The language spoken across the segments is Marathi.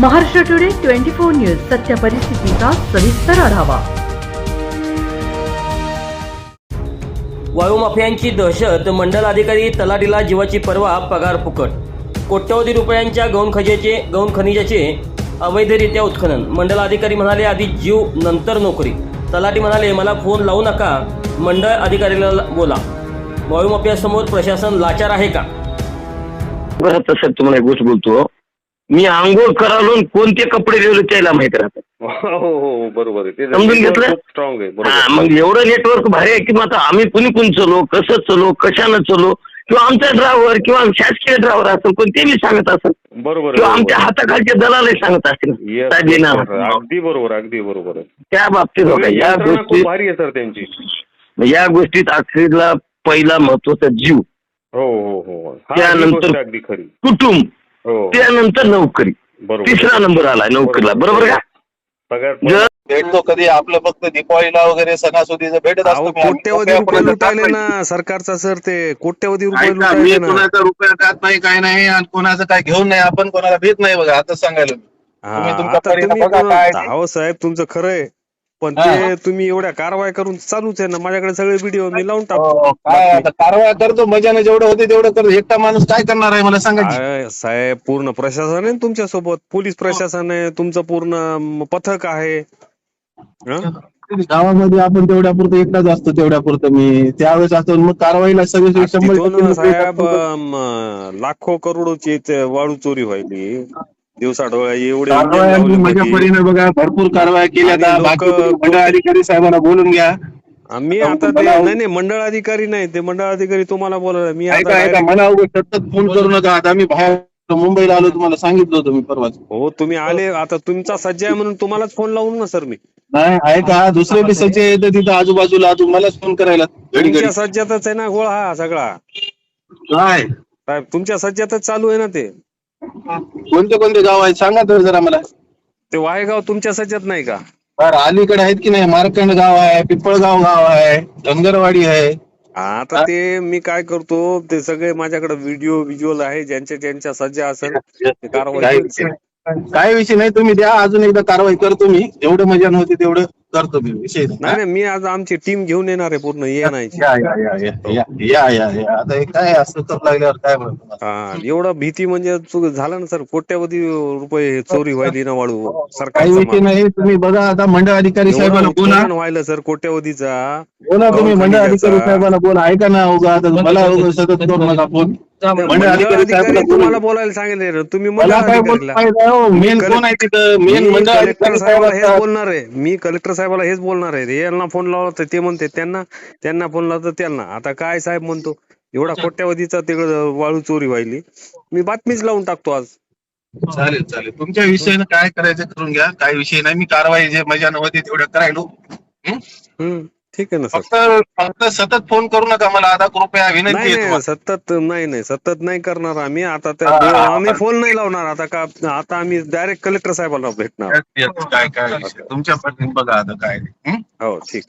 Maharashtra today twenty four news सत्य परिस्थितीचा सविस्तर आढावा. वायुमाफियांची दहशत मंडल अधिकारी तलाठीला जीवाची पर्वा पगार फुकट. कोट्यवधी रुपयांच्या गौण खजेचे गौण खनिजाचे अवैधरित्या उत्खनन. मंडल अधिकारी म्हणाले आधी जीव नंतर नोकरी. तलाठी म्हणाले मला फोन लावू नका. मंडळ अधिकारीला बोला. वायुमाफियासमोर प्रशासन लाचार आहे का? बरं तसं तुम्हाला एक गोष्ट बोलतो. मी आंघोळ करालो आणि कोणते कपडे लिहिले त्याला माहीत राहतात हो हो हो बरोबर आहे. समजून घेतलं? स्ट्रॉंग आहे हा बरोबर मग एवढं नेटवर्क भारी आहे की मग आता आम्ही कुणी कुणी चलो कसं चलो कशानं चलो किंवा आमचा ड्रायव्हर किंवा शासकीय ड्रायव्हर असेल कोण ते बी सांगत असेल बरोबर किंवा आमच्या बरोबर हाताखालचे दलालही सांगत. असतील Yes, साहेब yes, येणार. sir. अगदी बरोबर अगदी बरोबर आहे. त्या बाबतीत बघा या यंत्रणा खूप भारी आहे सर त्यांची. या गोष्टीत अखेरला पहिला महत्त्वाचा जीव. हो हो. हो हा, त्यानंतर- गोष्ट अगदी खरी. कुटुंब. त्यानंतर नोकरी. तिसरा नंबर आलाय नोकरीला. बरोबर का? भेटतो कधी आपलं फक्त दीपावलीला वगैरे सणासुदीचं भेटत असतो कोट्यवधी रुपये लुटायले ना सरकारचा सर ते. कोट्यवधी रुपये लुटायले ना. कोणाचा रुपया खात नाही काय नाही आणि कोणाचं काय घेऊन नाही आपण कोणाला भेट नाही बघा आता सांगायला मी. हा, तुम्ही बघा काय. अहो साहेब तुमचं खरं आहे. पण. ते तुम्ही एवढ्या कारवाई करून चालूच आहे ना माझ्याकडे सगळे व्हिडिओ मी लावून टाकतो हो, काय आता कारवाई करतो मजाने जेवढं होते तेवढं करतो एकटा माणूस काय करणार आहे मला सांगा की? साहेब पूर्ण प्रशासन आहे तुमच्यासोबत पोलीस प्रशासन आहे तुमचं पूर्ण म, पथक आहे हं? गावामध्ये आपण तेवढ्या पुरतं एकटाच असतो तेवढ्या पुरतं मी त्यावेळेस असतो मग कारवाईला सगळे शंभर तिथून टक्के लोकं साहेब येतात. लाखो करोडोची वाळू चोरी व्हायली दिवसा डोळ्या एवढे माझ्या. परीने बघा भरपूर कारवाया केल्या आणि आता लोकं- बाकी तुम्ही मंडळ अधिकारी साहेबांना बोलून घ्या. आम्ही आता ते मला- नाही नाही मंडळ अधिकारी नाही ते मंडळ अधिकारी तुम्हाला बोलायला मी आता ऐका ऐका direct- मला उगाच सतत फोन करू नका. आता मी बाहेर मुंबईला आलो तुम्हाला सांगितलं होतं मी परवाच. हो तुम्ही आले आता तुमचा सज्ज आहे म्हणून तुम्हालाच फोन लावून ना सर मी. नाही ऐका दुसरे बी सज्ज येतं तिथं आजूबाजूला तुम्हालाच फोन करायला. घडी घडी. तुमच्या सज्जातच आहे ना गोळा हा सगळा. काय? साहेब तुमच्या सज्जातच चालू आहे ना ते. कोणते कोणते गाव आहेत? सांगा तर जरा मला. ते वाहेगाव तुमच्या सज्जात नाही का? बरं अलीकडे आहेत की नाही? मारकंड गाव आहे पिंपळगाव गाव आहे धनगरवाडी आहे. आता ते मी काय करतो ते सगळे माझ्याकडे व्हिडिओ व्हिज्युअल आहे ज्यांच्या ज्यांच्या सज्जा असेल ते कारवाई काय विषय. नाही. काय विषय नाही तुम्ही द्या. अजून एकदा कारवाई करतो मी. जेवढं मजा नव्हती तेवढं. करतो मी विषय नाही. मी आज आमची टीम घेऊन येणार आहे पूर्ण ये नाही. या या या या या या या या. आता हे काय असं करू लागल्यावर काय म्हणतो? हा एवढं भीती म्हणजे चूक झालं ना सर. कोट्यवधी रुपये चोरी व्हायली ना वाळू. काही सरकारचा विषय नाही तुम्ही बघा आता मंडळ अधिकारी साहेबांना बोला. व्हायलं सर कोट्यवधीचा. बोला तुम्ही हो, मंडळ. अधिकारी साहेबांना बोला. ऐका ना उगा आता मला उगा सतत करू. नका फोन मंडळ मंडळ अधिकारी अधिकारी साहेबांना तुम्हाला बोला. बोलायला सांगितले. तुम्ही मंडळ मला काय अधिकारीला. मेन कलेक्टर- कोण आहे तिथं? मेन मी मंडळ कलेक्टर अधिकारी साहेब साहेबाला हेच. बोलणार आहे. मी कलेक्टर साहेबाला हेच बोलणार आहे यांना फोन लावला तर ते म्हणते त्यांना त्यांना फोन लावला तर त्यांना. आता काय साहेब म्हणतो? एवढा कोट्यावधीचा तिकडं वाळू चोरी व्हायली. मी बातमीच लावून टाकतो आज. चालेल चालेल. तुमच्या विषयानं काय करायचं करून घ्या. काय विषय नाही. मी कारवाई जे मजा नव्हती तेवढं करायलो. हं? हम्म ठीक आहे ना सर फक्त फक्त सतत फोन करू नका मला आता कृपया विनंती नाही आहे नाही तुम्हाला. सतत नाही नाही सतत नाही करणार आम्ही आता त्या हा, हा, हा. आम्ही फोन नाही लावणार आता का आता आम्ही डायरेक्ट कलेक्टर साहेबाला भेटणार काय काय विषय. तुमच्या पद्धतीने बघा आता काय ते. हं? हो ठीक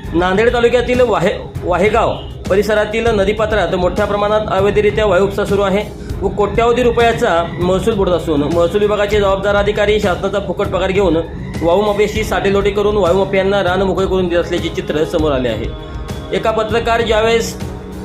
नांदेड तालुक्यातील वाहे वाहेगाव परिसरातील नदीपात्रात मोठ्या प्रमाणात अवैधरित्या वायू उपसा सुरू आहे व कोट्यावधी रुपयाचा महसूल बुडत असून महसूल विभागाचे जबाबदार अधिकारी शासनाचा फुकट पगार घेऊन वायूमाफियाशी साठेलोटे करून वायूमाफियांना रान मोकळे करून देत असल्याचे चित्र समोर आले आहे. एका पत्रकार ज्यावेळेस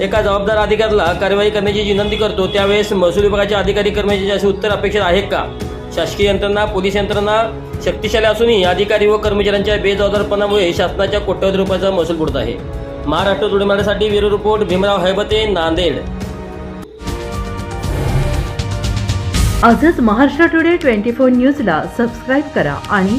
एका जबाबदार अधिकाऱ्याला कार्यवाही करण्याची विनंती करतो त्यावेळेस महसूल विभागाच्या अधिकारी कर्मचारी असे उत्तर अपेक्षित आहे का? शासकीय यंत्रणा पोलीस यंत्रणा शक्तिशाली असूनही अधिकारी व कर्मचाऱ्यांच्या बेजबाबदारपणामुळे शासनाच्या कोट्यवधी रुपयाचा महसूल बुडत आहे. महाराष्ट्र टुडे मराठीसाठी ब्युरो रिपोर्ट भीमराव हैबते नांदेड. आजच महाराष्ट्र टुडे ट्वेंटी फोर न्यूजला सबस्क्राईब करा आणि